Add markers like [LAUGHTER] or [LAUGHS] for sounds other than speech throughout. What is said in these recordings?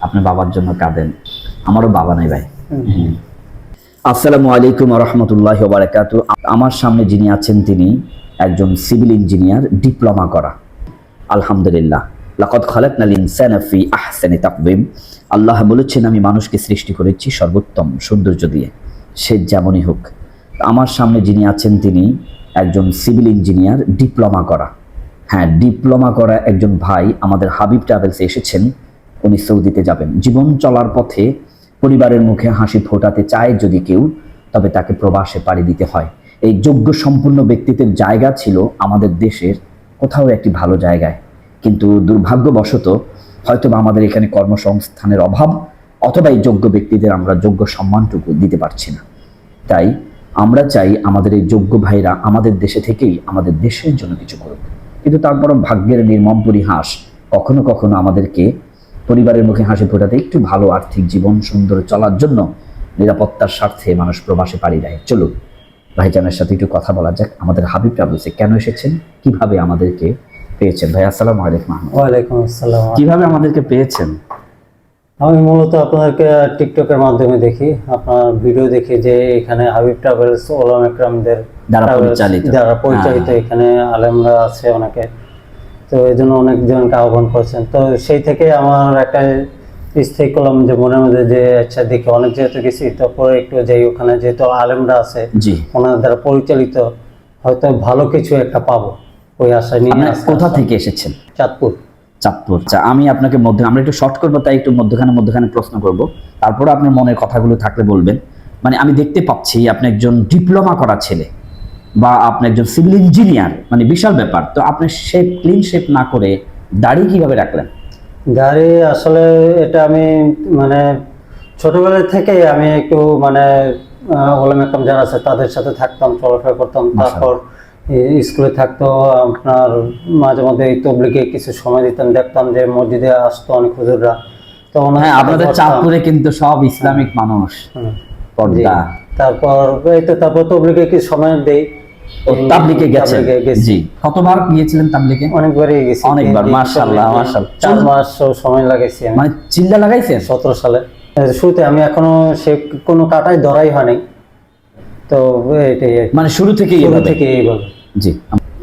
আপনি বাবার জন্য কাঁদেন। আমারও বাবা নাই ভাই। আসসালামু আলাইকুম রহমতুল্লাহ বারাকাতু। আমার সামনে যিনি আছেন তিনি একজন সিভিল ইঞ্জিনিয়ার ডিপ্লোমা করা। আলহামদুলিল্লাহ। লাকদ খালাকনাল ইনসানা ফি আহসানি তাকওয়িম আল্লাহ বলেছেন আমি মানুষকে সৃষ্টি করেছি সর্বোত্তম সৌন্দর্য দিয়ে। সে যেমনই হোক। আমার সামনে যিনি আছেন তিনি একজন সিভিল ইঞ্জিনিয়ার ডিপ্লোমা করা। হ্যাঁ ডিপ্লোমা করা একজন ভাই আমাদের হাবিব ট্রাভেলসে এসেছেন। উনি সৌদিতে যাবেন। জীবন চলার পথে পরিবারের মুখে হাসি ফোটাতে চায় যদি কেউ, তবে তাকে প্রবাসে পাড়ি দিতে হয়। এই যোগ্য সম্পূর্ণ ব্যক্তিত্বের জায়গা ছিল আমাদের দেশের কোথাও একটি ভালো জায়গায়। কিন্তু দুর্ভাগ্যবশত হয়তো বা আমাদের এখানে কর্মসংস্থানের অভাব অথবা এই যোগ্য ব্যক্তিদের আমরা যোগ্য সম্মানটুকু দিতে পারছি না। তাই আমরা চাই আমাদের এই যোগ্য ভাইরা আমাদের দেশে থেকেই আমাদের দেশের জন্য কিছু করুক। কিন্তু তারপরও ভাগ্যের নির্মম পরিহাস কখনো কখনো আমাদেরকে পরিবারের মুখে হাসি ফোটাতে একটু ভালো আর্থিক জীবন সুন্দর চলার জন্য নিরাপত্তার স্বার্থে মানুষ প্রবাসে পাড়ি দেয়। চলুন ভাইজানের সাথে একটু কথা বলা যাক। আমাদের হাবিব ট্রাভেলসে কেন এসেছেন? কীভাবে আমাদেরকে পেয়েছেন? ভাই আসসালামু আলাইকুম। ওয়ালাইকুম আসসালাম। কীভাবে আমাদেরকে পেয়েছেন? আমি মূলত আপনাদেরকে টিকটকের মাধ্যমে দেখি। আপনার ভিডিও দেখি যে এখানে হাবিব ট্রাভেলস ওলাম একরামদের দ্বারা পরিচালিত। হ্যাঁ। এখানে আলেমরা আছে অনেকে। তো এই জন্য অনেকজনকে আহ্বান করছেন। তো সেই থেকে আমার একটা স্থির করলাম যে মনের মধ্যে যে আচ্ছা দেখি অনেক যেহেতু গেছি তারপরে একটু যাই ওখানে যেহেতু আলেমরা আছে ওনার দ্বারা পরিচালিত হয়তো ভালো কিছু একটা পাবো। ওই আশা নিয়ে কোথা থেকে এসেছেন? চাঁদপুর। চাঁদপুর আচ্ছা আমি আপনাকে মধ্যে আমরা একটু শর্ট করব তাই একটু মধ্যখানে মধ্যখানে প্রশ্ন করব। তারপর আপনার মনের কথাগুলো থাকলে বলবেন। মানে আমি দেখতে পাচ্ছি আপনি একজন ডিপ্লোমা করা ছেলে বা আপনি একজন সিভিল ইঞ্জিনিয়ার মানে বিশাল ব্যাপার। তো আপনি শেপ ক্লিন শেপ না করে দাড়ি কীভাবে রাখলেন? দাড়ি আসলে এটা আমি মানে ছোটবেলা থেকে আমি একটু মানে ওলাম একদম যারা আছে তাদের সাথে থাকতাম চলাফেরা করতাম। তারপর স্কুলে থাকতো আপনার মাঝে মধ্যে এই তবলিগে কিছু সময় দিতাম দেখতাম যে মসজিদে আসতো অনেক হুজুররা। তো হ্যাঁ আপনাদের। চাঁদপুরে কিন্তু সব ইসলামিক মানুষ। পর্দা। তারপর এই তো তারপর তবলিগে কিছু সময় দেই। তাবলিকে গেছেন? জি। কতবার গিয়েছিলেন তাবলিকে? অনেকবারই গেছি। অনেকবার, মাশাআল্লাহ, মাশাআল্লাহ। চার মাস সময় লাগাইছি মানে চিল্লা লাগাইছেন? সতেরো সালে। শুরুতে আমি এখনও সে কোনো কাটাই ধরাই হয়নি তো মানে শুরু থেকেই শুরু? থেকে এইভাবে। জি।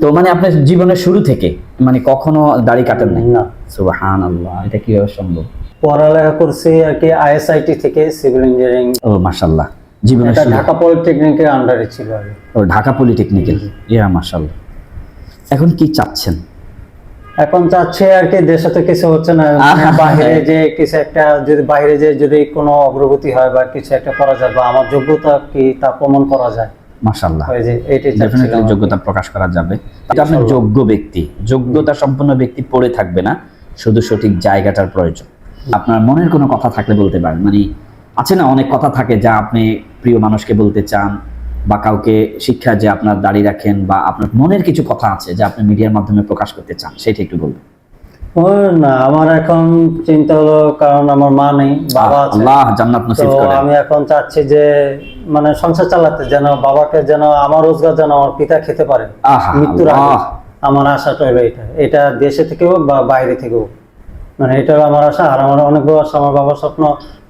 তো মানে আপনার জীবনের শুরু থেকে মানে কখনো দাড়ি কাটেন নাই? না। সুবাহান আল্লাহ এটা কীভাবে সম্ভব? পড়ালেখা করছি আর কি আইএসআইটি থেকে সিভিল ইঞ্জিনিয়ারিং। ও মাশাল্লাহ জীবনের এটা শুরু। ঢাকা পলিটেকনিকের আন্ডারে ছিল আগে ও ঢাকা পলিটেকনিক্যাল ইয়া মাশাল্লাহ এখন কি চাচ্ছেন? এখন চাচ্ছে আর কি দেশে তো কিছু হচ্ছে না। মানে বাইরে হ্যাঁ। যে কিছু একটা যদি বাইরে যে যদি কোনো অগ্রগতি হয় বা কিছু একটা করা যায় বা আমার যোগ্যতা কি তা প্রমাণ করা যায়। মাশাল্লাহ ডেফিনেটলি। যোগ্যতা প্রকাশ করা যাবে। এটা আপনার যোগ্য ব্যক্তি যোগ্যতা সম্পন্ন ব্যক্তি পড়ে থাকবে না শুধু সঠিক জায়গাটার প্রয়োজন। আপনার মনের কোনো কথা থাকলে বলতে পারেন। মানে আছে না অনেক কথা থাকে যা আপনি প্রিয় মানুষকে বলতে চান বা কাউকে শিক্ষা যে আপনার দাড়ি রাখেন বা আপনার মনের কিছু কথা আছে যা আপনি মিডিয়ার মাধ্যমে প্রকাশ করতে চান সেটা একটু বলবেন না আমার এখন চিন্তা হলো কারণ আমার মা নেই বাবা আছে। আল্লাহ জান্নাত নসিব করেন আমি এখন চাচ্ছি যে মানে সংসার চালাতে যেন বাবাকে যেন আমার রোজগার যেন আমার পিতা খেতে পারে। মৃত্যুর আগে। আমার আশাটা হলো এটা। এটা দেশে থেকেও বা বাইরে থেকেও। মানে এটা আমার আশা। আর আমার অনেক বড় আশা আমার বাবার স্বপ্ন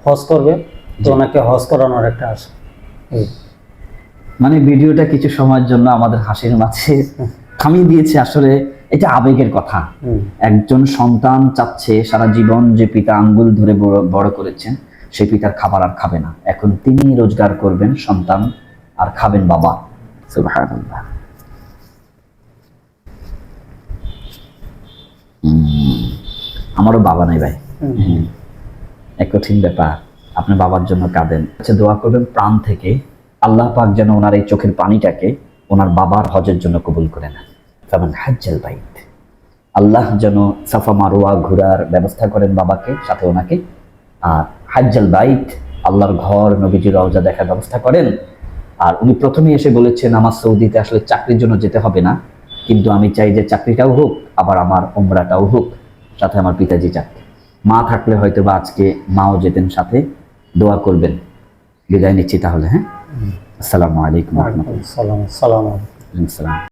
হজ করবে। তো ওনাকে হজ করানোর একটা আশা। মানে ভিডিওটা কিছু সময়ের জন্য আমাদের হাসির মাঝে [LAUGHS] থামিয়ে দিয়েছে আসলে। এটা আবেগের কথা। একজন সন্তান চাচ্ছে সারা জীবন যে পিতা আঙ্গুল ধরে বড় করেছেন সেই পিতার খাবার আর খাবে না। এখন তিনি রোজগার করবেন সন্তান আর খাবেন বাবা। সুবহানাল্লাহ। আমারও বাবা নাই ভাই। এক কঠিন ব্যাপার। আপনি বাবার জন্য কাঁদেন। আচ্ছা দোয়া করবেন প্রাণ থেকে। আল্লাহ পাক যেন ওনার এই চোখের পানিটাকে ওনার বাবার হজের জন্য কবুল করে নেন। যেমন হাজ্জাল বাইত। আল্লাহ যেন সাফা মারোয়া ঘোরার ব্যবস্থা করেন বাবাকে সাথে ওনাকে। আর হাজ্জাল বাইত আল্লাহর ঘর নবীজির রওজা দেখার ব্যবস্থা করেন। আর উনি প্রথমে এসে বলেছেন আমার সৌদিতে আসলে চাকরির জন্য যেতে হবে না। কিন্তু আমি চাই যে চাকরিটাও হোক আবার আমার ওমরাটাও হোক। সাথে আমার পিতাজি চাকরি মা থাকলে হয়তো বা আজকে মাও যেতেন সাথে। দোয়া করবেন। বিদায় নিচ্ছি তাহলে হ্যাঁ? আসসালামু আলাইকুম রহমতুল্লাহ।